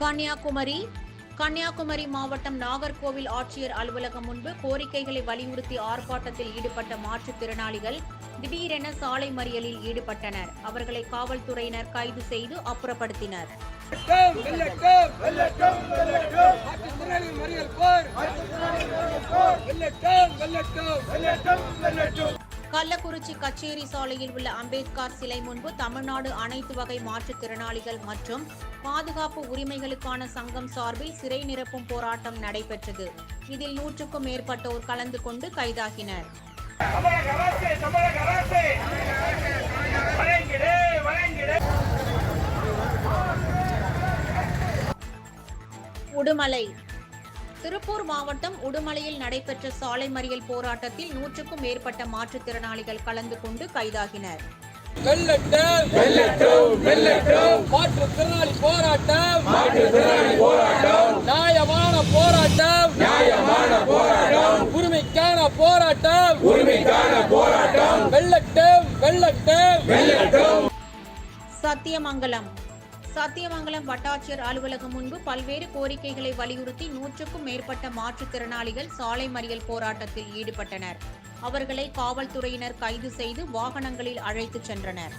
கன்னியாகுமரி கன்னியாகுமரி மாவட்டம் நாகர்கோவில் ஆட்சியர் அலுவலகம் முன்பு கோரிக்கைகளை வலியுறுத்தி ஆர்ப்பாட்டத்தில் ஈடுபட்ட மாற்றுத்திறனாளிகள் திடீரென சாலை மறியலில் ஈடுபட்டனர். அவர்களை காவல்துறையினர் கைது செய்து அப்புறப்படுத்தினர். வெல்லட்டும் வெல்லட்டும் கள்ளக்குறிச்சி கச்சேரி சாலையில் உள்ள அம்பேத்கர் சிலை முன்பு தமிழ்நாடு அனைத்து வகை மாற்றுத்திறனாளிகள் மற்றும் பாதுகாப்பு உரிமைகளுக்கான சங்கம் சார்பில் சிறை நிரப்பும் போராட்டம் நடைபெற்றது. இதில் நூற்றுக்கும் மேற்பட்டோர் கலந்து கொண்டு கைதாகினர். உடுமலை திருப்பூர் மாவட்டம் உடுமலையில் நடைபெற்ற சாலை மறியல் போராட்டத்தில் நூற்றுக்கும் மேற்பட்ட மாற்றுத்திறனாளிகள் கலந்து கொண்டு கைதாகினர். மாற்றுத்திறனாளி போராட்டம். நியாயமான போராட்டம். நியாயமான போராட்டம். உரிமைக்கான போராட்டம். உரிமைக்கான சத்தியமங்கலம். சத்தியமங்கலம் வட்டாட்சியர் அலுவலகம் முன்பு பல்வேறு கோரிக்கைகளை வலியுறுத்தி நூற்றுக்கும் மேற்பட்ட மாற்றுத்திறனாளிகள் சாலை மறியல் போராட்டத்தில் ஈடுபட்டனர். அவர்களை காவல்துறையினர் கைது செய்து வாகனங்களில் அழைத்துச் சென்றனர்.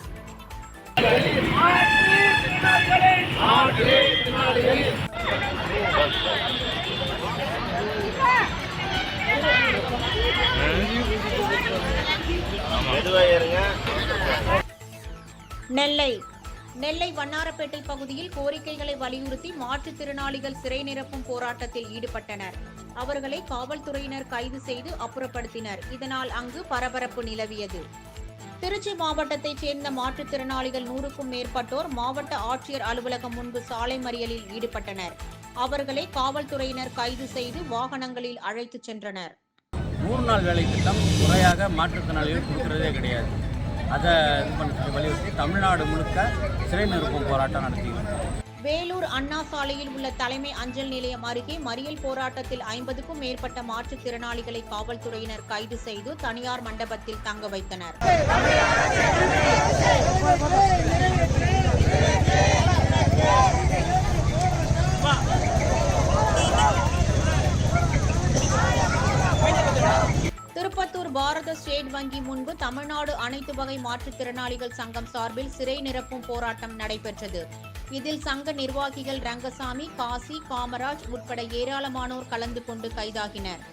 நெல்லை நெல்லை வண்ணாரப்பேட்டை பகுதியில் கோரிக்கைகளை வலியுறுத்தி மாற்றுத்திறனாளிகள் சிறை நிரப்பும் போராட்டத்தில் ஈடுபட்டனர். அவர்களை காவல்துறையினர் கைது செய்து அப்புறப்படுத்தினர். இதனால் அங்கு பரபரப்பு நிலவியது. திருச்சி மாவட்டத்தைச் சேர்ந்த மாற்றுத்திறனாளிகள் நூறுக்கும் மேற்பட்டோர் மாவட்ட ஆட்சியர் அலுவலகம் முன்பு சாலை மறியலில் ஈடுபட்டனர். அவர்களை காவல்துறையினர் கைது செய்து வாகனங்களில் அழைத்துச் சென்றனர். நூறு நாள் வேலை திட்டம் முறையாக மாற்றுத்திறனாளிகள் கொடுக்கிறதே கிடையாது. அதை இது பண்ண வலியுறுத்தி தமிழ்நாடு முழுக்க சிறை நிரப்பும் போராட்டம் நடத்தியிருக்கோம் வேலூர் அண்ணா சாலையில் உள்ள தலைமை அஞ்சல் நிலையம் அருகே மறியல் போராட்டத்தில் ஐம்பதுக்கும் மேற்பட்ட மாற்றுத்திறனாளிகளை காவல்துறையினர் கைது செய்து தனியார் மண்டபத்தில் தங்க வைத்தனர். பாரத ஸ்டேட் வங்கி முன்பு தமிழ்நாடு அனைத்து வகை மாற்றுத்திறனாளிகள் சங்கம் சார்பில் சிறை நிரப்பும் போராட்டம் நடைபெற்றது. இதில் சங்க நிர்வாகிகள் ரங்கசாமி காசி காமராஜ் உட்பட ஏராளமானோர் கலந்து கொண்டு கைதாகினர்.